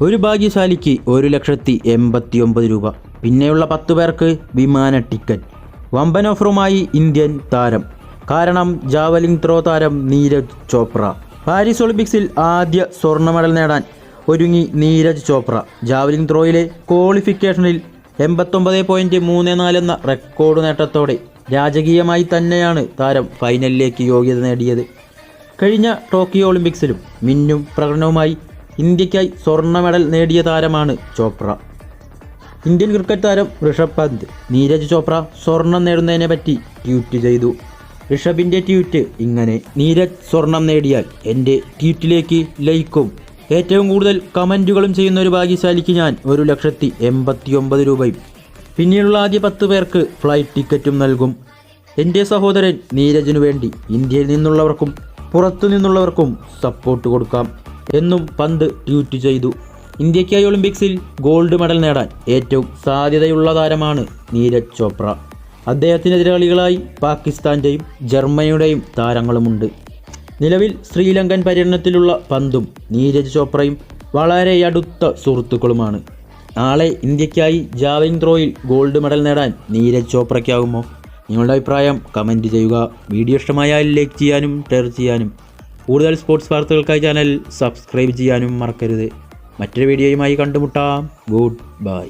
ഒരു ഭാഗ്യശാലിക്ക് ഒരു ലക്ഷത്തി എൺപത്തി ഒമ്പത് രൂപ. പിന്നെയുള്ള പത്ത് പേർക്ക് വിമാന ടിക്കറ്റ്. വമ്പൻ ഓഫറുമായി ഇന്ത്യൻ താരം. കാരണം ജാവലിംഗ് ത്രോ താരം നീരജ് ചോപ്ര. പാരീസ് ഒളിമ്പിക്സിൽ ആദ്യ സ്വർണ മെഡൽ നേടാൻ ഒരുങ്ങി നീരജ് ചോപ്ര. ജാവലിംഗ് ത്രോയിലെ ക്വാളിഫിക്കേഷനിൽ എൺപത്തൊമ്പത് പോയിന്റ് മൂന്ന് നാല് എന്ന റെക്കോർഡ് നേട്ടത്തോടെ രാജകീയമായി തന്നെയാണ് താരം ഫൈനലിലേക്ക് യോഗ്യത നേടിയത്. കഴിഞ്ഞ ടോക്കിയോ ഒളിമ്പിക്സിലും മിന്നും പ്രകടനവുമായി ഇന്ത്യക്കായി സ്വർണ മെഡൽ നേടിയ താരമാണ് ചോപ്ര. ഇന്ത്യൻ ക്രിക്കറ്റ് താരം ഋഷഭ് പന്ത് നീരജ് ചോപ്ര സ്വർണം നേടുന്നതിനെ പറ്റി ട്വീറ്റ് ചെയ്തു. ഋഷഭിന്റെ ട്വീറ്റ് ഇങ്ങനെ നീരജ് സ്വർണം നേടിയാൽ എന്റെ ട്വീറ്റിലേക്ക് ലൈക്കും ഏറ്റവും കൂടുതൽ കമന്റുകളും ചെയ്യുന്ന ഒരു ഭാഗ്യശാലിക്ക് ഞാൻ ഒരു ലക്ഷത്തി എൺപത്തി ഒമ്പത് രൂപയും പിന്നീടുള്ള ആദ്യ പത്ത് പേർക്ക് ഫ്ലൈറ്റ് ടിക്കറ്റും നൽകും. എന്റെ സഹോദരൻ നീരജിനു വേണ്ടി ഇന്ത്യയിൽ നിന്നുള്ളവർക്കും പുറത്തു നിന്നുള്ളവർക്കും സപ്പോർട്ട് കൊടുക്കാം. എന്നും പന്ത് ട്വീറ്റ് ചെയ്തു. ഇന്ത്യക്കായി ഒളിമ്പിക്സിൽ ഗോൾഡ് മെഡൽ നേടാൻ ഏറ്റവും സാധ്യതയുള്ള താരമാണ് നീരജ് ചോപ്ര. അദ്ദേഹത്തിന് എതിരാളികളായി പാകിസ്ഥാന്റെയും ജർമ്മനിയുടെയും താരങ്ങളുമുണ്ട്. നിലവിൽ ശ്രീലങ്കൻ പര്യടനത്തിലുള്ള പന്തും നീരജ് ചോപ്രയും വളരെ അടുത്ത സുഹൃത്തുക്കളുമാണ്. നാളെ ഇന്ത്യക്കായി ജാവലിംഗ് ത്രോയിൽ ഗോൾഡ് മെഡൽ നേടാൻ നീരജ് ചോപ്രയ്ക്കാകുമോ നിങ്ങളുടെ അഭിപ്രായം കമന്റ് ചെയ്യുക. വീഡിയോ ഇഷ്ടമായാൽ ലൈക്ക് ചെയ്യാനും ഷെയർ ചെയ്യാനും കൂടുതൽ സ്പോർട്സ് വാർത്തകൾക്കായി ചാനൽ സബ്സ്ക്രൈബ് ചെയ്യാനും മറക്കരുത്. മറ്റൊരു വീഡിയോയുമായി കണ്ടുമുട്ടാം. Good bye.